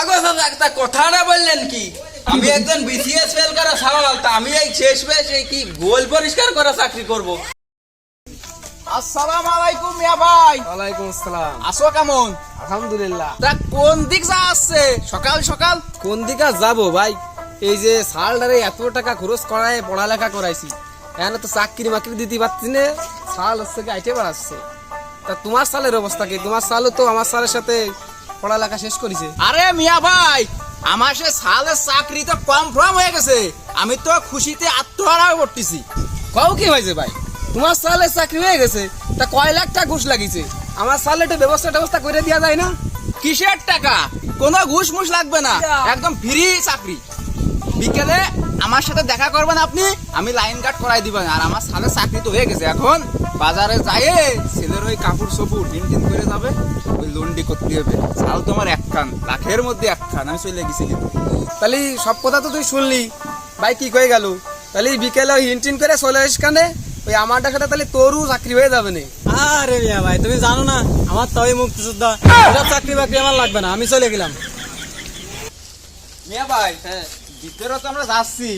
আগো দাদা একটা কথাটা বললেন কি? আমি একজন বিসিএস ফেল করা সওয়াল তা আমি এই শেষ বেশ এই কি গোল পরিষ্কার করা চাকরি করব? আসসালামু আলাইকুম মিয়া ভাই। ওয়ালাইকুম আসসালাম। আসো কেমন? আলহামদুলিল্লাহ। তা কোন দিক যা আসছে? সকাল সকাল? কোন দিকে যাব ভাই? এই যে সালটারে এত টাকা খরচ করায় পড়ালেখা করাইছি। এখানে তো চাকরি মাকরি দিতে পারছি না। সাল হচ্ছে কি আইটে বাড়াচ্ছে তা তোমার সালের অবস্থা কি? তোমার সালও তো আমার সালের সাথে পড়ালেখা শেষ করেছে। আরে মিয়া ভাই আমার সে সালের চাকরি তো কনফার্ম হয়ে গেছে। আমি তো খুশিতে আত্মহারা করতেছি কও কি হয়েছে ভাই? তোমার সালের চাকরি হয়ে গেছে তা কয় লাখ টাকা ঘুষ লাগিছে? আমার সালে একটু ব্যবস্থা ট্যবস্থা করে দেওয়া যায় না? কিসের টাকা? কোনো ঘুষ মুষ লাগবে না। একদম ফ্রি চাকরি। বিকেলে আমার সাথে দেখা করবেন আপনি আমি লাইন কাট করাই দিবেন আর আমার সালে চাকরি তো হয়ে গেছে এখন। বাজারে যাইয়ে ছেলের ওই কাপড় সপুর টিন টিন করে যাবে। লন্ডি করতে হবে। চাল তোমার একখান লাখের মধ্যে একখান আমি চলে গেছি কিন্তু। তাহলে সব কথা তো তুই শুনলি। ভাই কি কয়ে গেল? তাহলে বিকেলে হিনটিন করে চলে আসিস কানে? ওই আমারটার সাথে তাহলে তোরও চাকরি হয়ে যাবে না। আরে মিয়া ভাই তুমি জানো না আমার তো ওই মুক্তিযোদ্ধা এটা চাকরি বাকরি আমার লাগবে না আমি চলে গেলাম। মিয়া ভাই হ্যাঁ ভিতরে তো আমরা যাচ্ছি।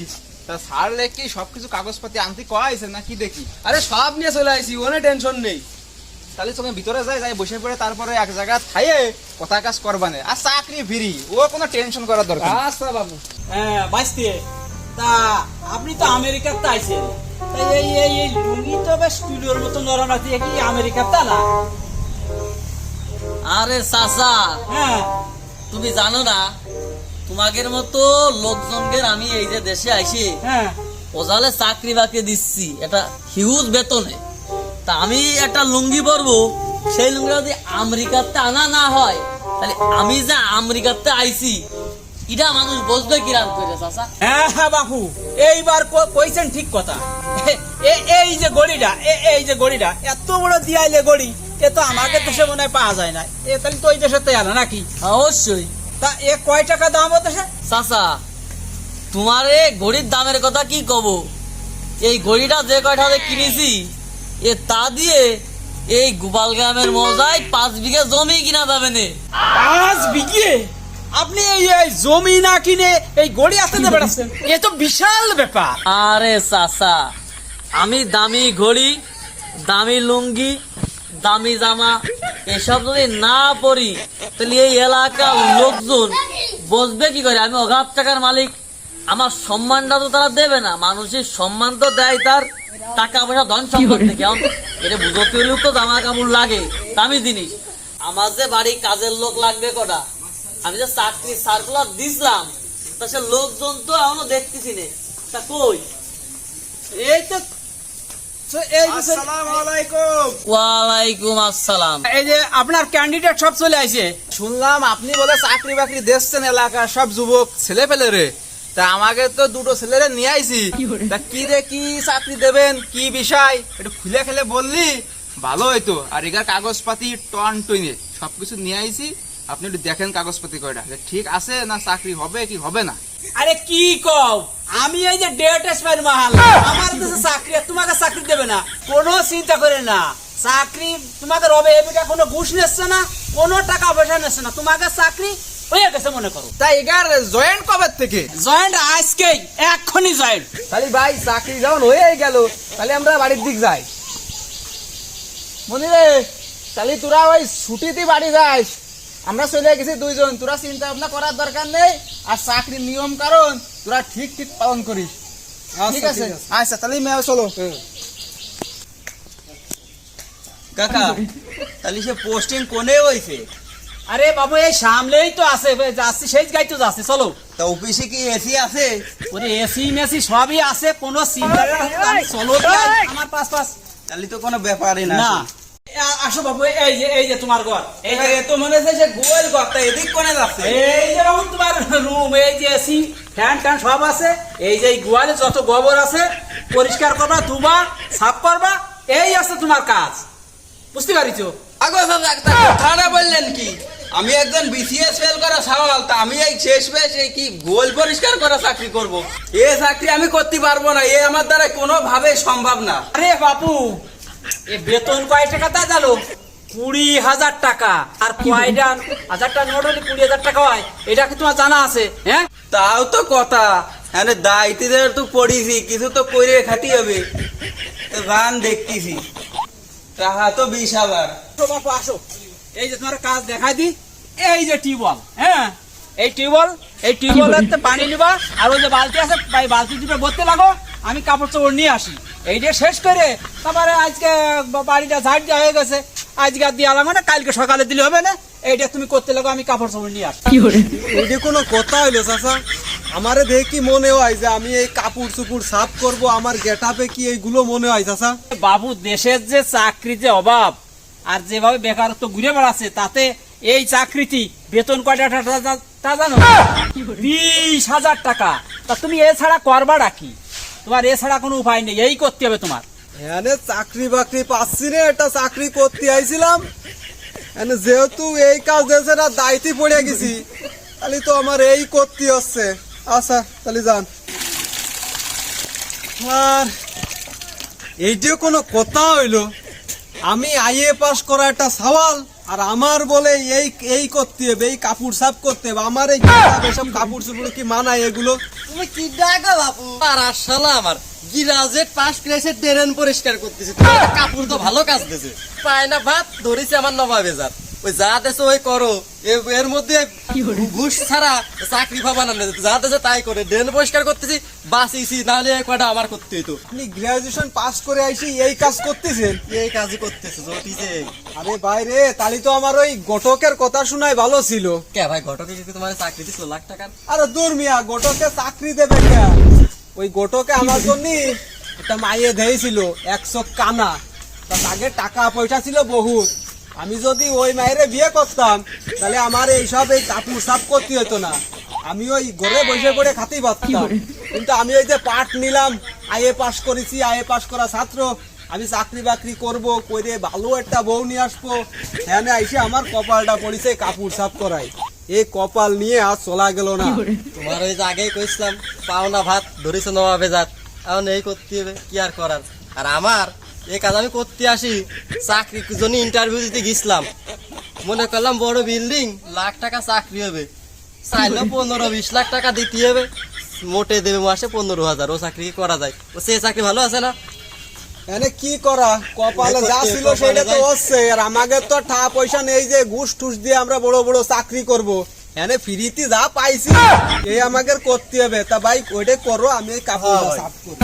তা সারলে কি সবকিছু কাগজপাতি আনতে কয়েছে না কি দেখি? আরে সব নিয়ে চলে আসি ওনে টেনশন নেই। তাহলে তুমি ভিতরে যাই যাই বসে পড়ে তারপরে এক জায়গা খাইয়ে কথা কাজ করবানে। আর চাকরি ফিরি ও কোনো টেনশন করার দরকার আচ্ছা বাবু। হ্যাঁ বাইসতে। তা আপনি তো আমেরিকাতে আইছেন। তাই এই এই এই লুঙ্গি তো বেশ তুলোর মতো নরম আছে কি আমেরিকাতে না? আরে চাচা হ্যাঁ। তুমি জানো না তোমাদের মতো লোকজনকে আমি এই যে দেশে আইসি হ্যাঁ। ওজালে চাকরি বাকরি দিচ্ছি এটা হিউজ বেতনে। তা আমি একটা লুঙ্গি পরবো সেই লুঙ্গিটা যদি আমেরিকাতে আনা না হয় তাহলে আমি যে আমেরিকাতে আইছি এটা মানুষ বুঝবে কিরাম করে চাচা? হ্যাঁ হ্যাঁ বাপু এইবার কইছেন ঠিক কথা। এই যে গড়িটা এই যে গড়িটা এত বড় দিয়াইলে গড়ি এ তো আমাদের দেশে মনে হয় পাওয়া যায় না। এ তাহলে তো ওই দেশে তো এলো নাকি? অবশ্যই। তা এ কয় টাকা দাম হতো চাচা তোমার এ ঘড়ির দামের কথা কি কব? এই ঘড়িটা যে কয়টা কিনেছি এ তা দিয়ে এই গোপাল গ্রামের মজায় পাঁচ বিঘা জমি কিনা যাবে নে। পাঁচ বিঘে? আপনি এই এই জমি না কিনে এই গড়ি আসতে বেড়াচ্ছেন এ তো বিশাল ব্যাপার। আরে চাচা আমি দামি ঘড়ি দামি লুঙ্গি দামি জামা এসব যদি না পরি তাহলে এই এলাকার লোকজন বসবে কি করে? আমি অগাধ টাকার মালিক। আমার সম্মানটা তো তারা দেবে না। মানুষের সম্মান তো দেয় তার। টাকা পয়সা ধন সম্পদ থেকে এটা বুঝতে হলেও তো জামা কাপড় লাগে দামি জিনিস। আমার যে বাড়ি কাজের লোক লাগবে কটা? আমি যে চাকরি সার্কুলার দিছিলাম তা সে লোকজন তো এখনও দেখতেছি নে। তা কই? এই তো তো যে সে- ওয়ালাইকুম আসসালাম। এই যে আপনার ক্যান্ডিডেট সব চলে আসে শুনলাম আপনি বলে চাকরি বাকরি দেখছেন এলাকার সব যুবক ছেলে পেলে রে টা আমাকে তো দুটো ছেলেরে নিয়ে আইছি। তা কি রে কি চাকরি দেবেন? কি বিষয়? একটু খুলে খেলে বললি? ভালো হইতো। আর এগার কাগজপাতি টন টইনে। সবকিছু নিয়ে আইছি। আপনি একটু দেখেন কাগজপাতি কয়টা। ঠিক আছে না চাকরি হবে কি হবে না। আরে কি কও? আমি এই যে ডেট এক্সপায়ার মাল আমার দেশে চাকরি তোমাকে চাকরি দেবে না। কোনো চিন্তা করে না। চাকরি তোমাকে রবে এবিকা কোনো ঘুষ নিচ্ছে না কোনো টাকা পয়সা নিচ্ছে না। তোমাকে চাকরি হয়ে গেছে মনে করো। তাই এগার জয়েন্ট কবে থেকে? জয়েন্ট আজকেই এক্ষুনি জয়েন্ট। তাহলে ভাই চাকরি যখন হয়ে গেল তাহলে আমরা বাড়ির দিক যাই। মনে রে তাহলে তোরা ওই ছুটিতে বাড়ি যাস। আমরা চলে গেছি দুইজন তোরা চিন্তা ভাবনা করার দরকার নেই। আর চাকরির নিয়ম কারণ তোরা ঠিক ঠিক পালন করিস। ঠিক আছে? আচ্ছা তাহলে মেয়ে চলো। কাকা তাহলে সে পোস্টিং কোনে হইছে? আরে বাবু এই সামলেই তো আছে। যাচ্ছি সেই গাই তো যাচ্ছে চলো। তা অফিসে কি এসি আছে? ওরে এসি মেসি সবই আছে কোনো চিন্তা চলো আমার পাশ পাশ তাহলে তো কোনো ব্যাপারই না। না। আসো বাবু এই যে এই যে তোমার ঘর। এই যে তো মনে হচ্ছে সে গোল কথা এদিক কোনে যাচ্ছে? এই যে বাবু তোমার রুম এই যে এসি ফ্যান ট্যান সব আছে। এই যে গোয়ালে যত গোবর আছে পরিষ্কার করবা ধুবা সাফ করবা এই আছে তোমার কাজ। বুঝতে পারিছো? কথাটা বললেন কি? আমি একজন বিসিএস ফেল করা সওয়াল তা আমি এই শেষ বেশ এই কি গোল পরিষ্কার করা চাকরি করব? এ চাকরি আমি করতে পারব না এ আমার দ্বারা কোনোভাবে সম্ভব না। আরে বাপু এ বেতন কয় টাকা তা জানো? কুড়ি হাজার টাকা আর কয়টা হাজারটা নোট হলে কুড়ি হাজার টাকা হয় এটা কি তোমার জানা আছে হ্যাঁ? তাও তো কথা হ্যাঁ দায়িত্বদের তো পড়িছি কিছু তো করে খাতি হবে। তো গান দেখতেছি। তাহা তো বিশ হাজার। আসো বাপু আসো। এই যে তোমার কাজ দেখাই দি। এই যে টিউবওয়েল হ্যাঁ? এই টিউবওয়েল এই টিউবওয়েলের পানি নিবা আর ওই যে বালতি আছে এই বালতি ভরতে লাগো আমি কাপড় চোপড় নিয়ে আসি। এই যে শেষ করে তারপরে আজকে বাড়িটা ঝাড় দেওয়া হয়ে গেছে। আজকে আর দিয়ে আলাম না কালকে সকালে দিলে হবে না। এইটা তুমি করতে লাগো আমি কাপড় চোপড় নিয়ে আসি। এটা কোনো কথা হইল চাচা? আমারে দেখি মনে হয় যে আমি এই কাপড় চুপুর সাফ করব? আমার গেটাপে কি এইগুলো মনে হয় চাচা? বাবু দেশের যে চাকরি যে অভাব আর যেভাবে বেকারত্ব ঘুরে বেড়াচ্ছে তাতে এই চাকরিটি বেতন কয়টা তা জানো? বিশ হাজার টাকা। তা তুমি এছাড়া করবাটা কি? তোমার এছাড়া কোনো উপায় নেই এই করতে হবে তোমার। এনে চাকরি বাকরি পাচ্ছি রে একটা চাকরি করতে আইছিলাম। এনে যেহেতু এই কাজ দেশে না দায়িত্ব পড়ে গেছি তাহলে তো আমার এই করতে হচ্ছে। আচ্ছা তাহলে যান। আর এইটিও কোনো কথা হইল? আমি আইএ পাস করা একটা সওয়াল, আর আমার বলে এই এই করতে হবে, এই কাপড় সাফ করতে হবে। আমার এই এসব কাপড় চুপড় কি মানায় এগুলো? তুমি কি ডাকা বাপু? আর আসলে আমার গিরাজের পাশ ক্রেসে ট্রেন পরিষ্কার করতেছি। কাপড় তো ভালো কাজ দিছে। পায় না ভাত ধরেছে আমার নবাবে যার। ওই যা দেশে ওই করো। এর মধ্যে ঘুষ ছাড়া চাকরি পাবা না। যা দেশে তাই করে। ড্রেন পরিষ্কার করতেছি বাঁচিয়েছি নাহলে এই কয়টা আমার করতে হইতো। আপনি গ্রাজুয়েশন পাস করে আইসি এই কাজ করতেছেন এই কাজই করতেছে জটিছে। আরে বাইরে তাহলে তো আমার ওই ঘটকের কথা শোনাই ভালো ছিল। কে ভাই ঘটকে কি তোমার চাকরি দিছিল লাখ টাকার? আরে দূর মিয়া গোটকে চাকরি দেবে কে? ওই গোটকে আমার জন্য একটা মাইয়ে দিয়েছিল একশো কানা। তা আগে টাকা পয়সা ছিল বহুত। আমি যদি ওই মায়েরে বিয়ে করতাম, তাহলে আমার এইসব এই কাপড় সাফ করতে হতো না। আমি ওই ঘরে বসে পড়ে খাতেই পারতাম কিন্তু আমি ওই যে পাঠ নিলাম, আইএ পাস করেছি, আইএ পাস করা ছাত্র, আমি চাকরি বাকরি করব করে ভালো একটা বউ নিয়ে আসব। হ্যাঁ আইসে আমার কপালটা পড়েছে কাপড় সাফ করাই এই কপাল নিয়ে আর চলা গেল না। তোমার ওই যে আগেই কইছিলাম, পাওনা ভাত ধরেছে নবাবে যাত এখন এই করতে হবে, কি আর করার? আর আমার এই কাজ আমি করতে আসি। চাকরির জন্য ইন্টারভিউ দিতে গেছিলাম। মনে করলাম বড় বিল্ডিং লাখ টাকা চাকরি হবে। চাইলে পনেরো বিশ লাখ টাকা দিতে হবে। মোটে দেবে মাসে পনেরো হাজার ও চাকরি কি করা যায়? ও সে চাকরি ভালো আছে না? এনে কি করা? কপালে যা ছিল সেটা তো হচ্ছে। আর আমাকে তো টা পয়সা নেই যে ঘুষ টুস দিয়ে আমরা বড় বড় চাকরি করব। এনে ফ্রিতে যা পাইছি এই আমাকে করতে হবে। তা ভাই ওইটা করো আমি এই কাপড় সাফ করব